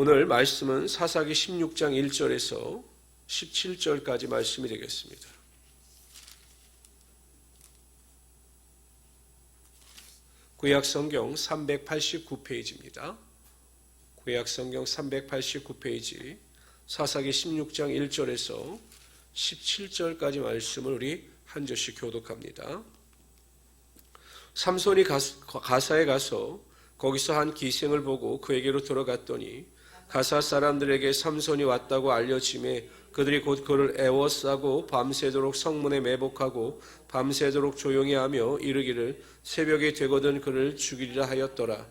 오늘 말씀은 사사기 16장 1절에서 17절까지 말씀이 되겠습니다. 구약 성경 389페이지입니다. 구약 성경 389페이지 사사기 16장 1절에서 17절까지 말씀을 우리 한 절씩 교독합니다. 삼손이 가사에 가서 거기서 한 기생을 보고 그에게로 들어갔더니 가사 사람들에게 삼손이 왔다고 알려짐에 그들이 곧 그를 애워싸고 밤새도록 성문에 매복하고 밤새도록 조용히 하며 이르기를 새벽이 되거든 그를 죽이리라 하였더라.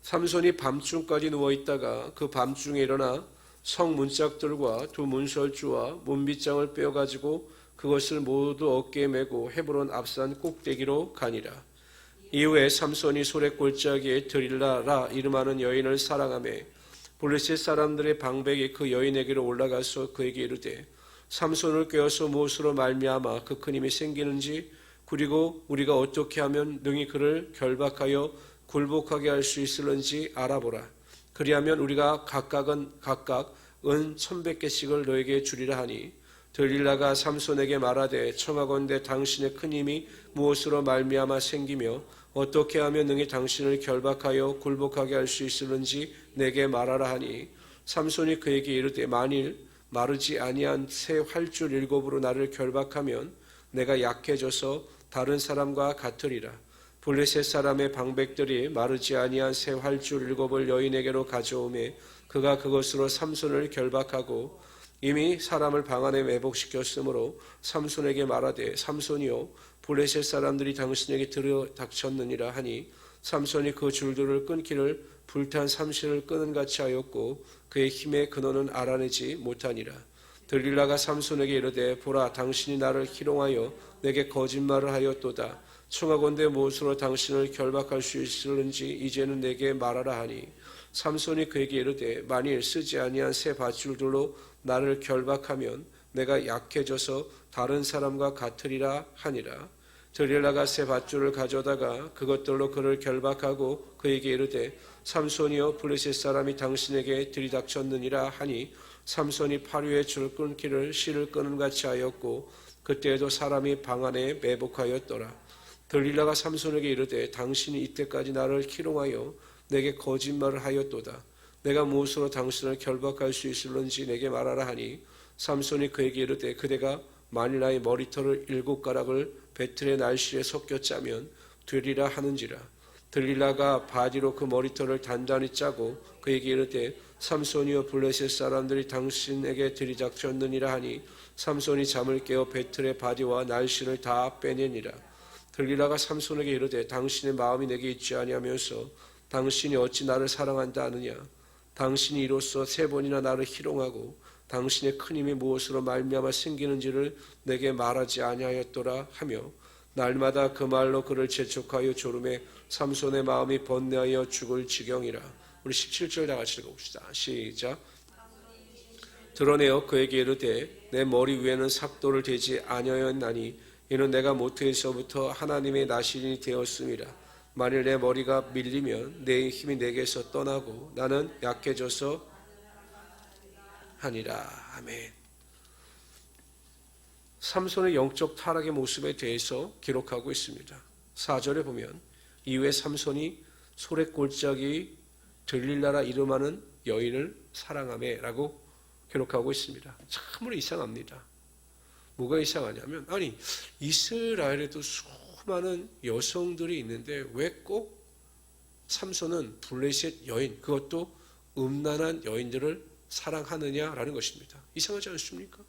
삼손이 밤중까지 누워 있다가 그 밤중에 일어나 성 문짝들과 두 문설주와 문빗장을 빼어 가지고 그것을 모두 어깨에 메고 헤브론 앞산 꼭대기로 가니라. 이후에 삼손이 소래 골짜기에 드릴라라 이름하는 여인을 사랑하며 블레셋 사람들의 방백이 그 여인에게로 올라가서 그에게 이르되 삼손을 꿰어서 무엇으로 말미암아 그 큰 힘이 생기는지 그리고 우리가 어떻게 하면 능히 그를 결박하여 굴복하게 할 수 있을는지 알아보라. 그리하면 우리가 각각은 각각 은 천백 개씩을 너에게 주리라 하니 들릴라가 삼손에게 말하되 청하건대 당신의 큰 힘이 무엇으로 말미암아 생기며 어떻게 하면 능히 당신을 결박하여 굴복하게 할 수 있을는지 내게 말하라 하니 삼손이 그에게 이르되 만일 마르지 아니한 새 활줄 일곱으로 나를 결박하면 내가 약해져서 다른 사람과 같으리라. 블레셋 사람의 방백들이 마르지 아니한 새 활줄 일곱을 여인에게로 가져오매 그가 그것으로 삼손을 결박하고 이미 사람을 방 안에 매복시켰으므로 삼손에게 말하되 삼손이요 블레셋 사람들이 당신에게 들어 닥쳤느니라 하니 삼손이 그 줄들을 끊기를 불탄 삼신을 끄는 같이 하였고 그의 힘의 근원은 알아내지 못하니라. 들릴라가 삼손에게 이르되 보라 당신이 나를 희롱하여 내게 거짓말을 하였도다. 청하건대 무엇으로 당신을 결박할 수 있을는지 이제는 내게 말하라 하니. 삼손이 그에게 이르되 만일 쓰지 아니한 새 밧줄들로 나를 결박하면 내가 약해져서 다른 사람과 같으리라 하니라. 들릴라가 새 밧줄을 가져다가 그것들로 그를 결박하고 그에게 이르되 삼손이여 블레셋 사람이 당신에게 들이닥쳤느니라 하니 삼손이 팔 위에 줄 끊기를 실을 끄는 같이 하였고 그때에도 사람이 방 안에 매복하였더라. 들릴라가 삼손에게 이르되 당신이 이때까지 나를 희롱하여 내게 거짓말을 하였도다. 내가 무엇으로 당신을 결박할 수 있을는지 내게 말하라 하니 삼손이 그에게 이르되 그대가 나의 머리털을 일곱 가락을 배틀의 날씨에 섞여 짜면 되리라 하는지라. 들릴라가 바디로 그 머리털을 단단히 짜고 그에게 이르되 삼손이여 블레셋 사람들이 당신에게 들이닥쳤느니라 하니 삼손이 잠을 깨어 배틀의 바디와 날씬을 다 빼내니라. 들릴라가 삼손에게 이르되 당신의 마음이 내게 있지 아니하면서 당신이 어찌 나를 사랑한다 하느냐? 당신이 이로써 세 번이나 나를 희롱하고 당신의 큰 힘이 무엇으로 말미암아 생기는지를 내게 말하지 아니하였더라 하며 날마다 그 말로 그를 재촉하여 졸음에 삼손의 마음이 번뇌하여 죽을 지경이라. 우리 17절 다 같이 읽어봅시다. 시작. 드러내어 그에게 이르되 내 머리 위에는 삭도를 대지 아니하였나니 이는 내가 모태에서부터 하나님의 나신이 되었음이라. 만일 내 머리가 밀리면 내 힘이 내게서 떠나고 나는 약해져서 하니라. 아멘. 삼손의 영적 타락의 모습에 대해서 기록하고 있습니다. 4절에 보면 이후에 삼손이 소래골짜기 들릴라라 이름하는 여인을 사랑하매라고 기록하고 있습니다. 참으로 이상합니다. 뭐가 이상하냐면 아니 이스라엘에도 수많은 여성들이 있는데 왜 꼭 삼손은 블레셋 여인 그것도 음란한 여인들을 사랑하느냐라는 것입니다. 이상하지 않습니까?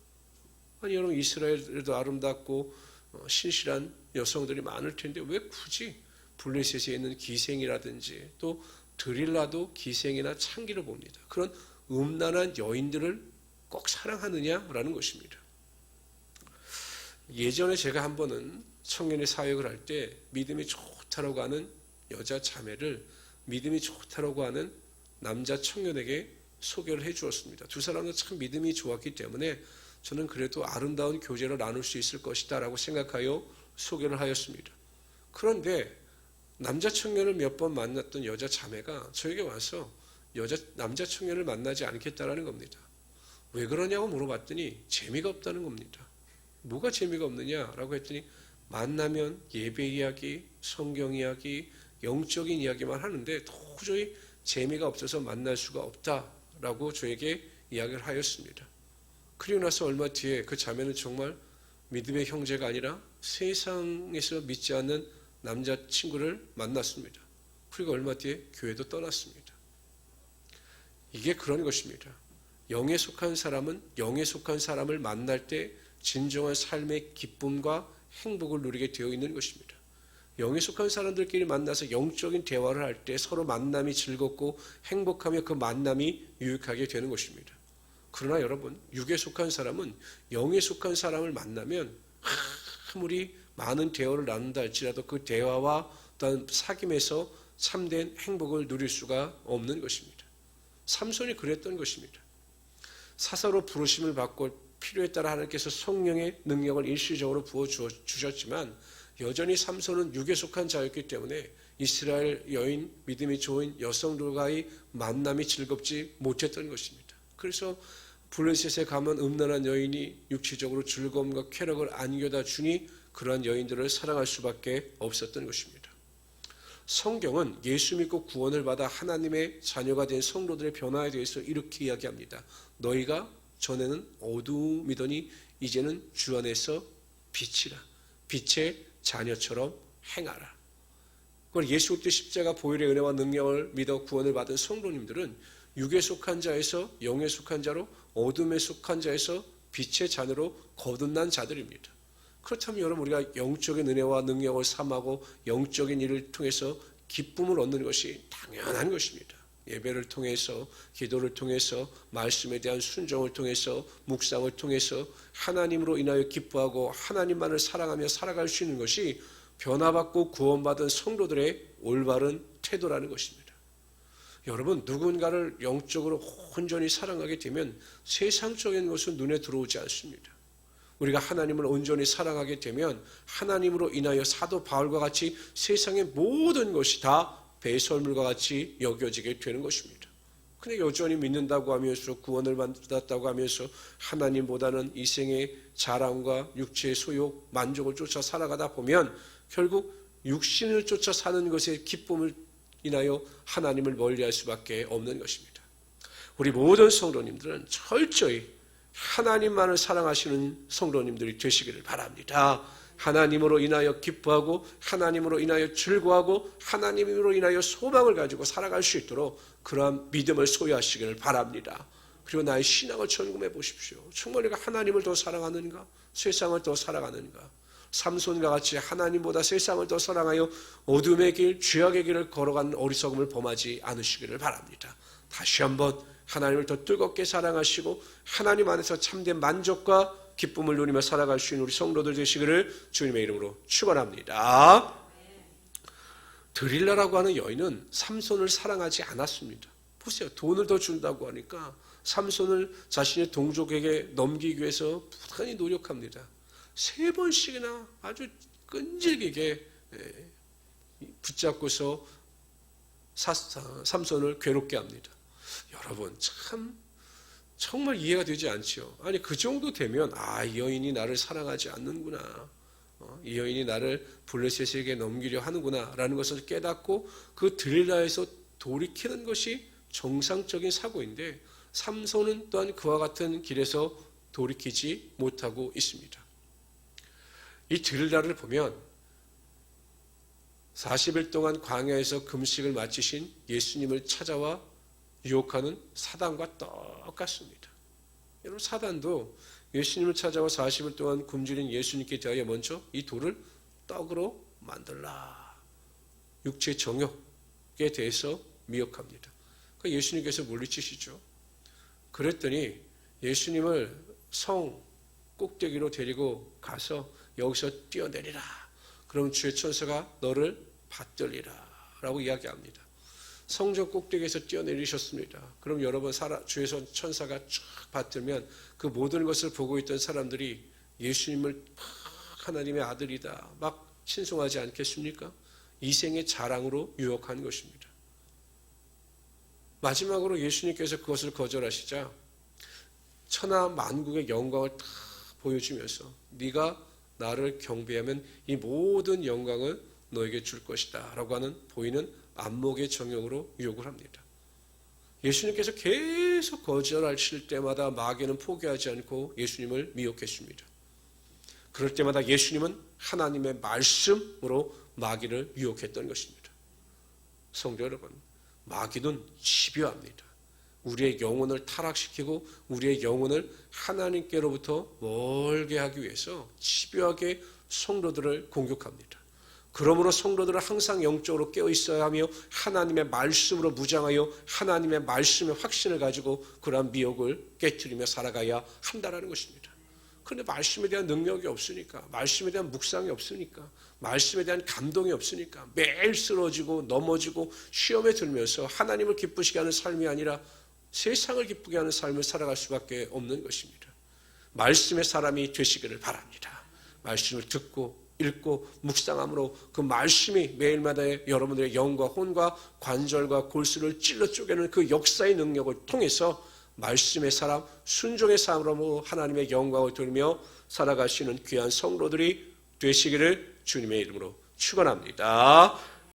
아니 여러분 이스라엘에도 아름답고 어, 신실한 여성들이 많을 텐데 왜 굳이 블레셋에 있는 기생이라든지 또 드릴라도 기생이나 창기를 봅니다. 그런 음란한 여인들을 꼭 사랑하느냐라는 것입니다. 예전에 제가 한 번은 청년의 사역을 할 때 믿음이 좋다라고 하는 여자 자매를 믿음이 좋다라고 하는 남자 청년에게 소개를 해 주었습니다. 두 사람은 참 믿음이 좋았기 때문에 저는 그래도 아름다운 교제를 나눌 수 있을 것이다라고 생각하여 소개를 하였습니다. 그런데 남자 청년을 몇 번 만났던 여자 자매가 저에게 와서 여자 남자 청년을 만나지 않겠다라는 겁니다. 왜 그러냐고 물어봤더니 재미가 없다는 겁니다. 뭐가 재미가 없느냐라고 했더니 만나면 예배 이야기, 성경 이야기, 영적인 이야기만 하는데 도저히 재미가 없어서 만날 수가 없다 라고 저에게 이야기를 하였습니다. 그리고 나서 얼마 뒤에 그 자매는 정말 믿음의 형제가 아니라 세상에서 믿지 않는 남자친구를 만났습니다. 그리고 얼마 뒤에 교회도 떠났습니다. 이게 그런 것입니다. 영에 속한 사람은 영에 속한 사람을 만날 때 진정한 삶의 기쁨과 행복을 누리게 되어 있는 것입니다. 영에 속한 사람들끼리 만나서 영적인 대화를 할 때 서로 만남이 즐겁고 행복하며 그 만남이 유익하게 되는 것입니다. 그러나 여러분, 육에 속한 사람은 영에 속한 사람을 만나면 아무리 많은 대화를 나눈다 할지라도 그 대화와 또한 사귐에서 참된 행복을 누릴 수가 없는 것입니다. 삼손이 그랬던 것입니다. 사사로 부르심을 받고 필요에 따라 하나님께서 성령의 능력을 일시적으로 부어 주셨지만 여전히 삼손은 육에 속한 자였기 때문에 이스라엘 여인 믿음이 좋은 여성들과의 만남이 즐겁지 못했던 것입니다. 그래서 블레셋에 가면 음란한 여인이 육체적으로 즐거움과 쾌락을 안겨다 주니 그러한 여인들을 사랑할 수밖에 없었던 것입니다. 성경은 예수 믿고 구원을 받아 하나님의 자녀가 된 성도들의 변화에 대해서 이렇게 이야기합니다. 너희가 전에는 어두움이더니 이제는 주 안에서 빛이라. 빛의 자녀처럼 행하라. 그걸 예수 그리스도 십자가 보혈의 은혜와 능력을 믿어 구원을 받은 성도님들은 육에 속한 자에서 영에 속한 자로 어둠에 속한 자에서 빛의 자녀로 거듭난 자들입니다. 그렇다면 여러분 우리가 영적인 은혜와 능력을 삼하고 영적인 일을 통해서 기쁨을 얻는 것이 당연한 것입니다. 예배를 통해서 기도를 통해서 말씀에 대한 순종을 통해서 묵상을 통해서 하나님으로 인하여 기뻐하고 하나님만을 사랑하며 살아갈 수 있는 것이 변화받고 구원받은 성도들의 올바른 태도라는 것입니다. 여러분 누군가를 영적으로 온전히 사랑하게 되면 세상적인 것은 눈에 들어오지 않습니다. 우리가 하나님을 온전히 사랑하게 되면 하나님으로 인하여 사도 바울과 같이 세상의 모든 것이 다 배설물과 같이 여겨지게 되는 것입니다. 근데 여전히 믿는다고 하면서 구원을 받았다고 하면서 하나님보다는 이 생의 자랑과 육체의 소욕, 만족을 쫓아 살아가다 보면 결국 육신을 쫓아 사는 것에 기쁨을 인하여 하나님을 멀리할 수밖에 없는 것입니다. 우리 모든 성도님들은 철저히 하나님만을 사랑하시는 성도님들이 되시기를 바랍니다. 하나님으로 인하여 기뻐하고 하나님으로 인하여 즐거워하고 하나님으로 인하여 소망을 가지고 살아갈 수 있도록 그러한 믿음을 소유하시기를 바랍니다. 그리고 나의 신앙을 점검해 보십시오. 내가 하나님을 더 사랑하는가? 세상을 더 사랑하는가? 삼손과 같이 하나님보다 세상을 더 사랑하여 어둠의 길, 죄악의 길을 걸어가는 어리석음을 범하지 않으시기를 바랍니다. 다시 한번 하나님을 더 뜨겁게 사랑하시고 하나님 안에서 참된 만족과 기쁨을 누리며 살아갈 수 있는 우리 성도들 되시기를 주님의 이름으로 축원합니다. 드릴라라고 하는 여인은 삼손을 사랑하지 않았습니다. 보세요. 돈을 더 준다고 하니까 삼손을 자신의 동족에게 넘기기 위해서 부단히 노력합니다. 세 번씩이나 아주 끈질기게 붙잡고서 삼손을 괴롭게 합니다. 여러분 참 정말 이해가 되지 않죠. 아니 그 정도 되면 아 이 여인이 나를 사랑하지 않는구나. 어, 이 여인이 나를 블레셋에게 넘기려 하는구나라는 것을 깨닫고 그 드릴라에서 돌이키는 것이 정상적인 사고인데 삼손은 또한 그와 같은 길에서 돌이키지 못하고 있습니다. 이 드릴라를 보면 40일 동안 광야에서 금식을 마치신 예수님을 찾아와 유혹하는 사단과 똑같습니다. 여러분 사단도 예수님을 찾아와 40일 동안 굶주린 예수님께 대하여 먼저 이 돌을 떡으로 만들라. 육체 정욕에 대해서 미혹합니다. 그 예수님께서 물리치시죠. 그랬더니 예수님을 성 꼭대기로 데리고 가서 여기서 뛰어내리라. 그럼 주의 천사가 너를 받들리라. 라고 이야기합니다. 성전 꼭대기에서 뛰어내리셨습니다. 그럼 여러분 주의 천사가 쫙 받들면 그 모든 것을 보고 있던 사람들이 예수님을 하나님의 아들이다 막 신송하지 않겠습니까? 이생의 자랑으로 유혹한 것입니다. 마지막으로 예수님께서 그것을 거절하시자 천하 만국의 영광을 다 보여주면서 네가 나를 경배하면 이 모든 영광을 너에게 줄 것이다 라고 하는 보이는 안목의 정형으로 유혹을 합니다. 예수님께서 계속 거절하실 때마다 마귀는 포기하지 않고 예수님을 미혹했습니다. 그럴 때마다 예수님은 하나님의 말씀으로 마귀를 유혹했던 것입니다. 성도 여러분, 마귀는 집요합니다. 우리의 영혼을 타락시키고 우리의 영혼을 하나님께로부터 멀게 하기 위해서 집요하게 성도들을 공격합니다. 그러므로 성도들은 항상 영적으로 깨어 있어야 하며 하나님의 말씀으로 무장하여 하나님의 말씀의 확신을 가지고 그러한 미혹을 깨뜨리며 살아가야 한다라는 것입니다. 그런데 말씀에 대한 능력이 없으니까, 말씀에 대한 묵상이 없으니까, 말씀에 대한 감동이 없으니까 매일 쓰러지고 넘어지고 시험에 들면서 하나님을 기쁘시게 하는 삶이 아니라 세상을 기쁘게 하는 삶을 살아갈 수밖에 없는 것입니다. 말씀의 사람이 되시기를 바랍니다. 말씀을 듣고 읽고 묵상함으로 그 말씀이 매일마다 여러분들의 영과 혼과 관절과 골수를 찔러 쪼개는 그 역사의 능력을 통해서 말씀의 사람, 순종의 사람으로 하나님의 영광을 돌며 살아가시는 귀한 성도들이 되시기를 주님의 이름으로 축원합니다.